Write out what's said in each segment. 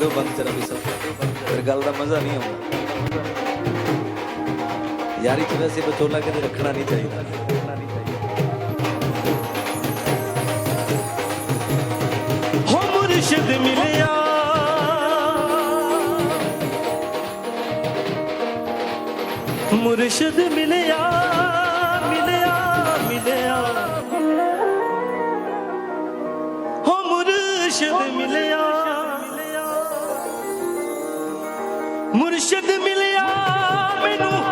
ਦਿਓ ਬੰਦ ਜਰਾ ਵੀ ਸਭ ਫਿਰ ਗੱਲ ਦਾ ਮਜ਼ਾ ਨਹੀਂ ਆਉਂਦਾ। ਯਾਰੀ ਚ ਵੈਸੇ ਬਚੋਲਾ ਕਦੇ ਰੱਖਣਾ ਨਹੀਂ ਚਾਹੀਦਾ। ਹੋ ਮੁਰਸ਼ਿਦ ਮਿਲਿਆ। ਮੁਰਸ਼ਿਦ ਮਿਲਿਆ ਮਿਲਿਆ ਮਿਲਿਆ। ਹੋ ਮੁਰਸ਼ਿਦ ਮਿਲਿਆ। ਮੁਰਸ਼ਿਦ ਮਿਲਿਆ ਮੈਨੂੰ।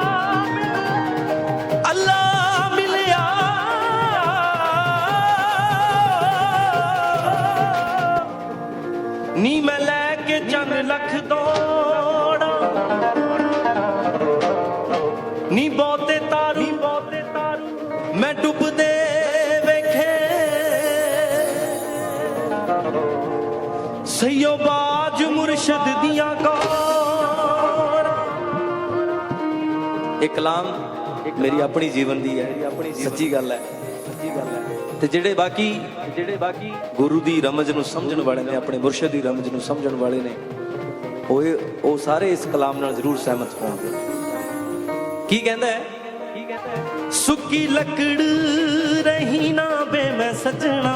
ਇਹ ਕਲਾਮ ਮੇਰੀ ਆਪਣੀ ਜੀਵਨ ਦੀ ਹੈ। ਸੱਚੀ ਗੱਲ ਹੈ। ਸੱਚੀ ਗੱਲ ਹੈ ਤੇ ਜਿਹੜੇ ਬਾਕੀ ਜਿਹੜੇ ਬਾਕੀ ਗੁਰੂ ਦੀ ਰਮਜ ਨੂੰ ਸਮਝਣ ਵਾਲੇ ਨੇ, ਆਪਣੇ ਮੁਰਸ਼ਿਦ ਦੀ ਰਮਜ ਨੂੰ ਸਮਝਣ ਵਾਲੇ ਨੇ ਉਹ ਉਹ ਸਾਰੇ ਇਸ ਕਲਾਮ ਨਾਲ ਜ਼ਰੂਰ ਸਹਿਮਤ ਹੋਣਗੇ। ਕੀ ਕਹਿੰਦਾ ਹੈ ਕੀ ਕਹਿੰਦਾ ਹੈ? ਸੁੱਕੀ ਲੱਕੜ ਰਹੀ ਨਾ ਬੇ ਮੈਂ ਸਜਣਾ।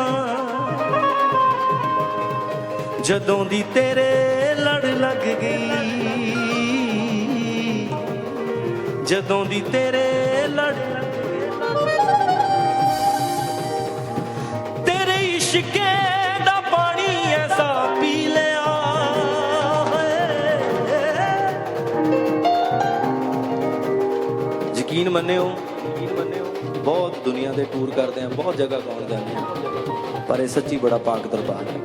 ਜਦੋਂ ਦੀ ਤੇਰੇ ਲੜ ਲੱਗ ਗਈ ਜਦੋਂ ਦੀ ਤੇਰੇ ਲੜ ਲੱਗ ਗਈ ਤੇਰੇ ਇਸ਼ਕੇ ਦਾ ਪਾਣੀ ਐਸਾ ਪੀ ਲਿਆ ਯਕੀਨ ਮੰਨਿਓ ਯਕੀਨ ਬਹੁਤ ਦੁਨੀਆ ਦੇ ਟੂਰ ਕਰਦੇ ਆ, ਬਹੁਤ ਜਗ੍ਹਾ ਗਾਉਣ ਜਾਂਦੇ ਆ। ਪਰ ਇਹ ਸੱਚੀ ਬੜਾ ਪਾਕ ਦਰਬਾਰ ਹੈ।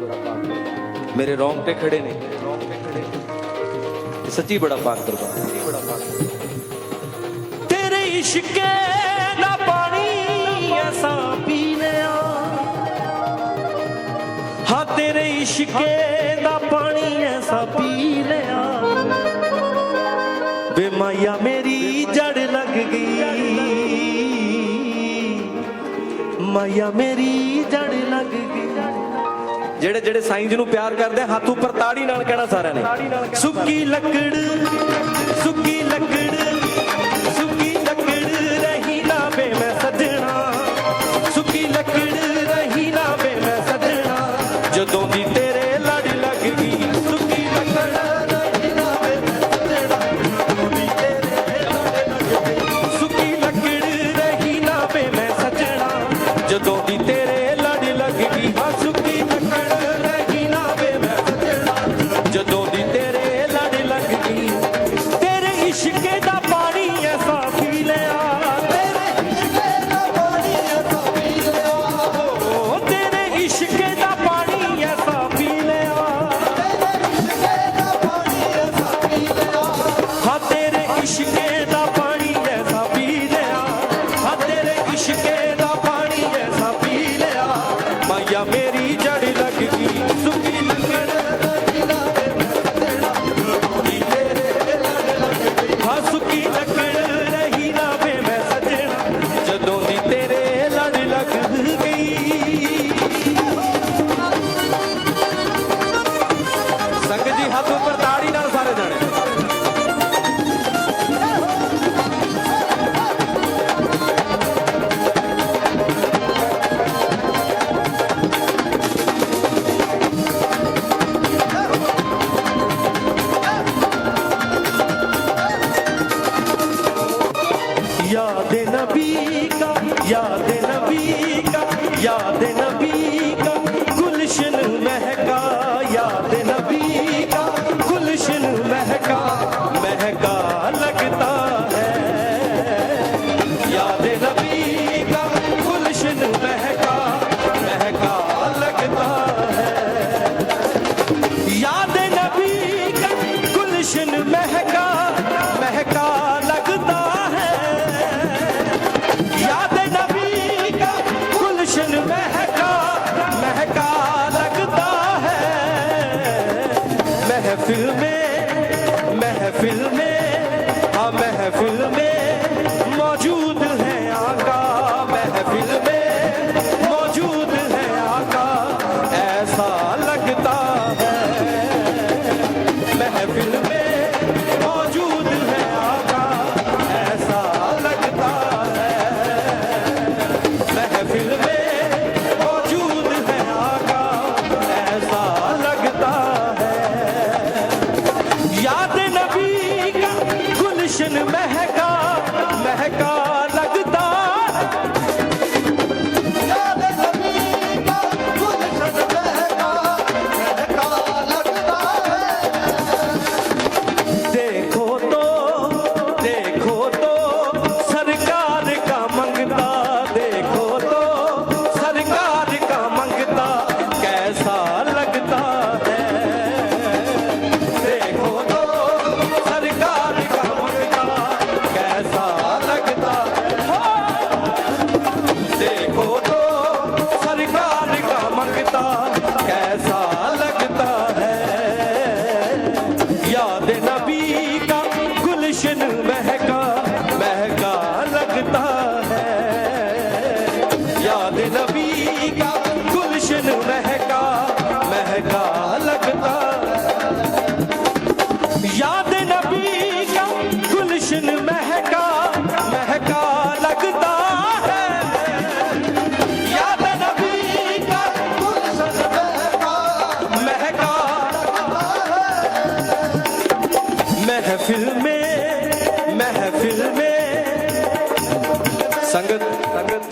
ਮੇਰੇ ਰੌਂਗਟੇ ਖੜੇ ਨੇ। ਰੌਂਗਟੇ ਖੜੇ ਨੇ ਇਹ ਸੱਚੀ ਬੜਾ ਪਾਕ ਦਰਬਾਰ ਸੱਚੀ ਬੜਾ ਪਾਕ ਦਰਬਾਰ। ਤੇਰੇ ਇਸ਼ਕੇ ਪਾਣੀ ਐਸਾ ਪੀ ਲਿਆ ਹਾਂ ਤੇਰੇ ਇਸ਼ਕੇ ਦਾ ਪਾਣੀ ਐਸਾ ਪੀ ਲਿਆ ਵੇ ਮਾਇਆ ਮੇਰੀ ਜੜ ਲੱਗ ਗਈ। ਮਾਇਆ ਮੇਰੀ ਜੜ ਲੱਗ ਗਈ। ਜਿਹੜੇ ਜਿਹੜੇ ਸਾਈਂ ਜੀ ਨੂੰ ਪਿਆਰ ਕਰਦੇ ਆ, ਹੱਥ ਉੱਪਰ ਤਾੜੀ ਨਾਲ ਕਹਿਣਾ ਸਾਰਿਆਂ ਨੇ। ਸੁੱਕੀ ਲੱਕੜ ਸੁੱਕੀ ਲੱਕੜ। ਸੁੱਕੀ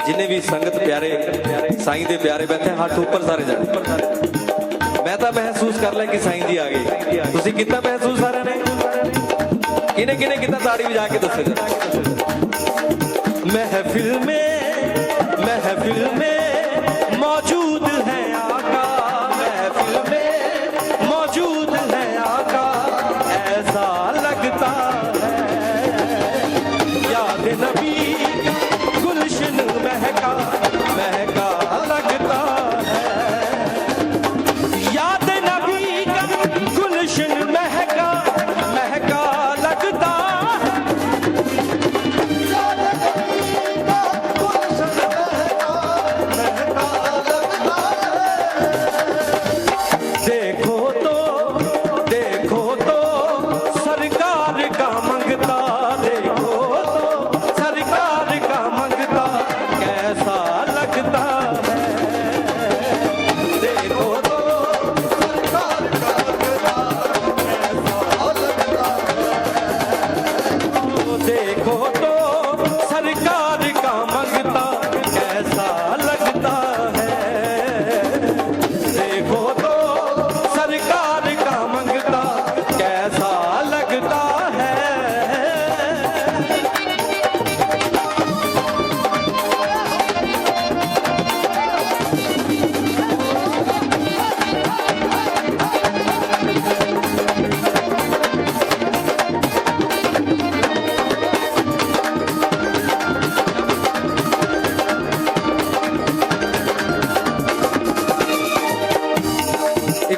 ਜਿੰਨੇ ਵੀ ਸੰਗਤ ਪਿਆਰੇ, ਸਾਈਂ ਦੇ ਪਿਆਰੇ ਬੈਠੇ, ਹੱਥ ਉੱਪਰ ਸਾਰੇ ਜਾਣ। ਮੈਂ ਤਾਂ ਮਹਿਸੂਸ ਕਰ ਲਿਆ ਕਿ ਸਾਈਂ ਜੀ ਆ ਗਏ। ਤੁਸੀਂ ਕਿੰਨਾ ਮਹਿਸੂਸ ਸਾਰਿਆਂ ਨੇ? ਕਿਨੇ ਕਿਨੇ ਕਿਤਾ? ਤਾੜੀ ਵਜਾ ਕੇ ਦੱਸੋ ਮਹਿਫਿਲ ਮੇ ਮਹਿਫਿਲ ਮੇ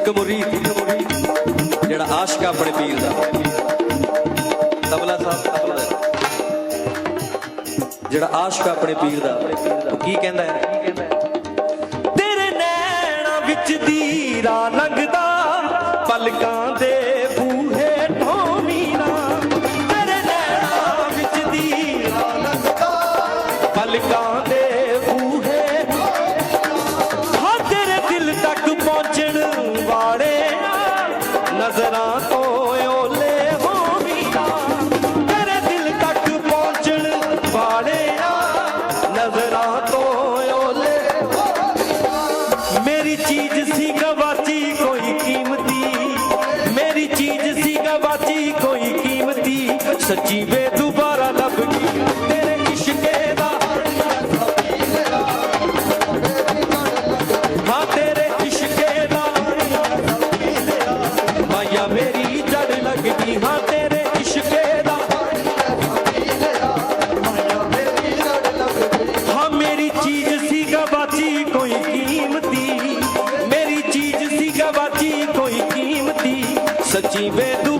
ਇੱਕ ਮੁਰੀਦ ਜਿਹੜਾ ਆਸ਼ਕ ਆਪਣੇ ਪੀਰ ਦਾ। ਤਬਲਾ ਸਾਹਿਬ, ਤਬਲਾ ਜਿਹੜਾ ਆਸ਼ਕ ਆਪਣੇ ਪੀਰ ਦਾ, ਉਹ ਕੀ ਕਹਿੰਦਾ ਹੈ? ਤੇਰੇ ਨੈਣਾ ਵਿੱਚ ਦੀ ਰਾ ਪਲਕਾਂ ਦੇ te ver do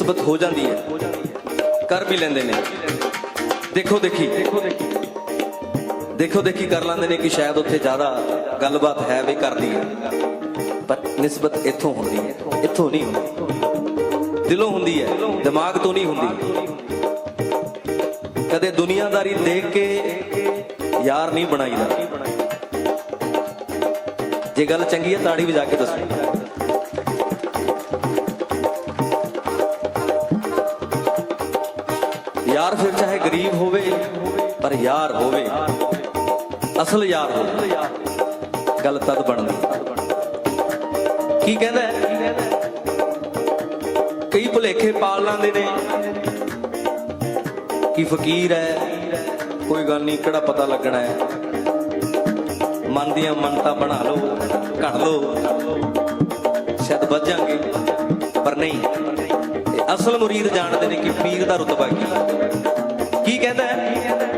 ਨਿਸਬਤ ਹੋ ਜਾਂਦੀ ਹੈ। ਕਰ ਵੀ ਲੈਂਦੇ ਨੇ। ਦੇਖੋ ਦੇਖੀ। ਦੇਖੋ ਦੇਖੀ ਕਰ ਲੈਂਦੇ ਨੇ ਕਿ ਸ਼ਾਇਦ ਉੱਥੇ ਜ਼ਿਆਦਾ ਗੱਲਬਾਤ ਹੈ ਵੀ ਕਰਦੀ ਹੈ। ਪਰ ਨਿਸਬਤ ਇੱਥੋਂ ਹੁੰਦੀ ਹੈ। ਇੱਥੋਂ ਨਹੀਂ ਹੁੰਦੀ। ਦਿਲੋਂ ਹੁੰਦੀ ਹੈ। ਦਿਮਾਗ ਤੋਂ ਨਹੀਂ ਹੁੰਦੀ। ਕਦੇ ਦੁਨੀਆਦਾਰੀ ਦੇਖ ਕੇ ਯਾਰ ਨਹੀਂ ਬਣਾਈਦਾ। ਜੇ ਗੱਲ ਚੰਗੀ ਹੈ ਤਾੜੀ ਵਜਾ ਕੇ ਦੱਸੋ। ਯਾਰ ਫਿਰ ਚਾਹੇ ਗਰੀਬ ਹੋਵੇ, ਪਰ ਯਾਰ ਹੋਵੇ। ਅਸਲ ਯਾਰ ਹੋਵੇ। ਗੱਲ ਤਦ ਬਣਦੀ। ਕੀ ਕਹਿੰਦਾ ਕਈ ਭੁਲੇਖੇ ਪਾਲ ਲਾਂਦੇ ਨੇ ਕਿ ਫਕੀਰ ਹੈ, ਕੋਈ ਗੱਲ ਨਹੀਂ, ਕਿਹੜਾ ਪਤਾ ਲੱਗਣਾ ਹੈ। ਮਨ ਦੀਆਂ ਮੰਨਤਾਂ ਬਣਾ ਲਓ, ਘੜ ਲਓ। ਸ਼ਾਇਦ ਬਚ ਜਾਾਂਗੇ ਪਰ ਨਹੀਂ। ਅਸਲ ਮੁਰੀਦ ਜਾਣਦੇ ਨੇ ਕਿ ਪੀਰ ਦਾ ਰਤਬਾ ਕੀ? ਕੀ ਕਹਿੰਦਾ ਹੈ?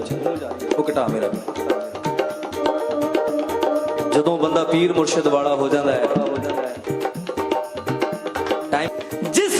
ਗੂੰਜ ਉਹ ਉਹ ਘਟਾ ਮੇਰਾ। ਜਦੋਂ ਬੰਦਾ ਪੀਰ ਮੁਰਸ਼ਿਦ ਵਾਲਾ ਹੋ ਜਾਂਦਾ ਹੈ। ਟਾਈਮ ਜਿਸ